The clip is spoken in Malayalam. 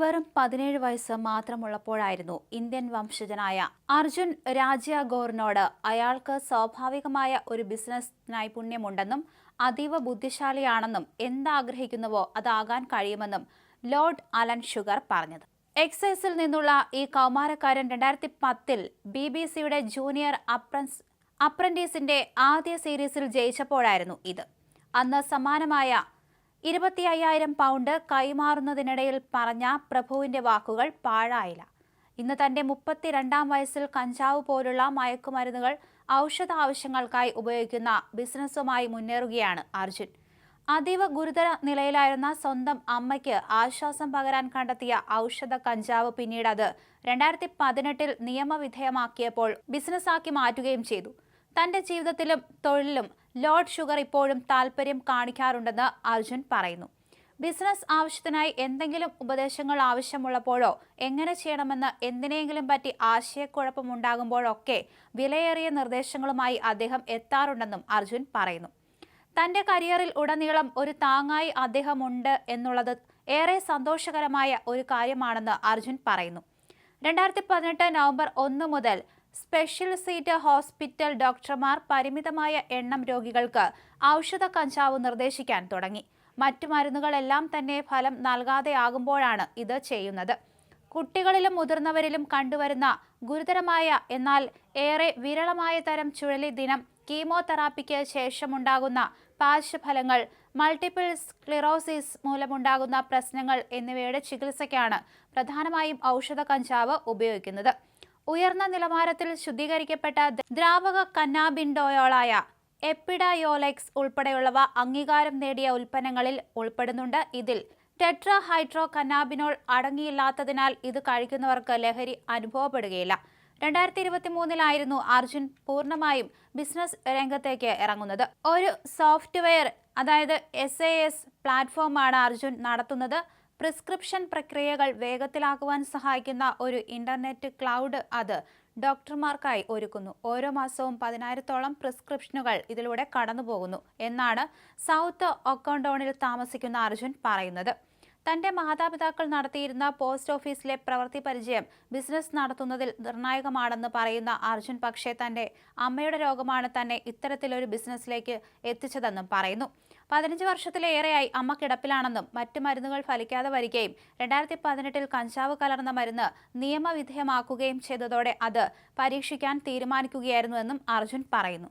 വെറും പതിനേഴ് വയസ്സ് മാത്രമുള്ളപ്പോഴായിരുന്നു ഇന്ത്യൻ വംശജനായ അർജുൻ രാജ്യാഗോറിനോട് അയാൾക്ക് സ്വാഭാവികമായ ഒരു ബിസിനസ് നൈപുണ്യമുണ്ടെന്നും അതീവ ബുദ്ധിശാലിയാണെന്നും എന്താഗ്രഹിക്കുന്നുവോ അതാകാൻ കഴിയുമെന്നും ലോർഡ് അലൻ ഷുഗർ പറഞ്ഞത്. എക്സൈസിൽ നിന്നുള്ള ഈ കൗമാരക്കാരൻ രണ്ടായിരത്തി പത്തിൽ ബി ബി സിയുടെ ജൂനിയർ അപ്രൻസ് അപ്രന്റീസിന്റെ ആദ്യ സീരീസിൽ ജയിച്ചപ്പോഴായിരുന്നു ഇത്. അന്ന് സമാനമായ ഇരുപത്തി അയ്യായിരം പൗണ്ട് കൈമാറുന്നതിനിടയിൽ പറഞ്ഞ പ്രഭുവിന്റെ വാക്കുകൾ പാഴായില്ല. ഇന്ന് തന്റെ മുപ്പത്തിരണ്ടാം വയസ്സിൽ കഞ്ചാവ് പോലുള്ള മയക്കുമരുന്നുകൾ ഔഷധ ആവശ്യങ്ങൾക്കായി ഉപയോഗിക്കുന്ന ബിസിനസ്സുമായി മുന്നേറുകയാണ് അർജുൻ. അതീവ ഗുരുതര നിലയിലായിരുന്ന സ്വന്തം അമ്മയ്ക്ക് ആശ്വാസം പകരാൻ കണ്ടെത്തിയ ഔഷധ കഞ്ചാവ് പിന്നീട് അത് രണ്ടായിരത്തി പതിനെട്ടിൽ നിയമവിധേയമാക്കിയപ്പോൾ ബിസിനസ്സാക്കി മാറ്റുകയും ചെയ്തു. തന്റെ ജീവിതത്തിലും തൊഴിലിലും ലോഡ് ഷുഗർ ഇപ്പോഴും താല്പര്യം കാണിക്കാറുണ്ടെന്ന് അർജുൻ പറയുന്നു. ബിസിനസ് ആവശ്യത്തിനായി എന്തെങ്കിലും ഉപദേശങ്ങൾ ആവശ്യമുള്ളപ്പോഴോ എങ്ങനെ ചെയ്യണമെന്ന് എന്തിനെങ്കിലും പറ്റി ആശയക്കുഴപ്പമുണ്ടാകുമ്പോഴൊക്കെ വിലയേറിയ നിർദ്ദേശങ്ങളുമായി അദ്ദേഹം എത്താറുണ്ടെന്നും അർജുൻ പറയുന്നു. തന്റെ കരിയറിൽ ഉടനീളം ഒരു താങ്ങായി അദ്ദേഹം ഉണ്ട് എന്നുള്ളത് ഏറെ സന്തോഷകരമായ ഒരു കാര്യമാണെന്ന് അർജുൻ പറയുന്നു. രണ്ടായിരത്തി പതിനെട്ട് നവംബർ ഒന്ന് മുതൽ സ്പെഷ്യൽ സീറ്റ് ഹോസ്പിറ്റൽ ഡോക്ടർമാർ പരിമിതമായ എണ്ണം രോഗികൾക്ക് ഔഷധ കഞ്ചാവ് നിർദ്ദേശിക്കാൻ തുടങ്ങി. മറ്റു മരുന്നുകളെല്ലാം തന്നെ ഫലം നൽകാതെയാകുമ്പോഴാണ് ഇത് ചെയ്യുന്നത്. കുട്ടികളിലും മുതിർന്നവരിലും കണ്ടുവരുന്ന ഗുരുതരമായ എന്നാൽ ഏറെ വിരളമായ തരം ചുഴലി ദിനം കീമോതെറാപ്പിക്ക് ശേഷമുണ്ടാകുന്ന പാർശ്വഫലങ്ങൾ മൾട്ടിപ്പിൾ സ്ക്ലിറോസിസ് മൂലമുണ്ടാകുന്ന പ്രശ്നങ്ങൾ എന്നിവയുടെ ചികിത്സയ്ക്കാണ് പ്രധാനമായും ഔഷധ കഞ്ചാവ് ഉപയോഗിക്കുന്നത്. ഉയർന്ന നിലവാരത്തിൽ ശുദ്ധീകരിക്കപ്പെട്ട ദ്രാവക കന്നാബിൻഡോയോളായ എപ്പിഡയോലെക്സ് ഉൾപ്പെടെയുള്ളവ അംഗീകാരം നേടിയ ഉൽപ്പന്നങ്ങളിൽ ഉൾപ്പെടുന്നുണ്ട് ഇതിൽ. ടെട്രാ ഹൈഡ്രോ കന്നാബിനോൾ അടങ്ങിയില്ലാത്തതിനാൽ ഇത് കഴിക്കുന്നവർക്ക് ലഹരി അനുഭവപ്പെടുകയില്ല. രണ്ടായിരത്തി ഇരുപത്തി മൂന്നിലായിരുന്നു അർജുൻ പൂർണമായും ബിസിനസ് രംഗത്തേക്ക് ഇറങ്ങുന്നത്. ഒരു സോഫ്റ്റ്വെയർ അതായത് എസ് എ എസ് പ്ലാറ്റ്ഫോമാണ് അർജുൻ നടത്തുന്നത്. പ്രിസ്ക്രിപ്ഷൻ പ്രക്രിയകൾ വേഗത്തിലാക്കുവാൻ സഹായിക്കുന്ന ഒരു ഇന്റർനെറ്റ് ക്ലൗഡ് അത് ഡോക്ടർമാർക്കായി ഒരുക്കുന്നു. ഓരോ മാസവും പതിനായിരത്തോളം പ്രിസ്ക്രിപ്ഷനുകൾ ഇതിലൂടെ കടന്നുപോകുന്നു എന്നാണ് സൗത്ത് ഒക്കോണ്ടോണിൽ താമസിക്കുന്ന അർജുൻ പറയുന്നത്. തന്റെ മാതാപിതാക്കൾ നടത്തിയിരുന്ന പോസ്റ്റ് ഓഫീസിലെ പ്രവൃത്തി പരിചയം ബിസിനസ് നടത്തുന്നതിൽ നിർണായകമാണെന്ന് പറയുന്ന അർജുൻ പക്ഷേ തന്റെ അമ്മയുടെ രോഗമാണ് തന്നെ ഇത്തരത്തിലൊരു ബിസിനസ്സിലേക്ക് എത്തിച്ചതെന്നും പറയുന്നു. പതിനഞ്ച് വർഷത്തിലേറെയായി അമ്മ കിടപ്പിലാണെന്നും മറ്റു മരുന്നുകൾ ഫലിക്കാതെ വരികയും രണ്ടായിരത്തി പതിനെട്ടിൽ കഞ്ചാവ് കലർന്ന മരുന്ന് നിയമവിധേയമാക്കുകയും ചെയ്തതോടെ അത് പരീക്ഷിക്കാൻ തീരുമാനിക്കുകയായിരുന്നുവെന്നും അർജുൻ പറയുന്നു.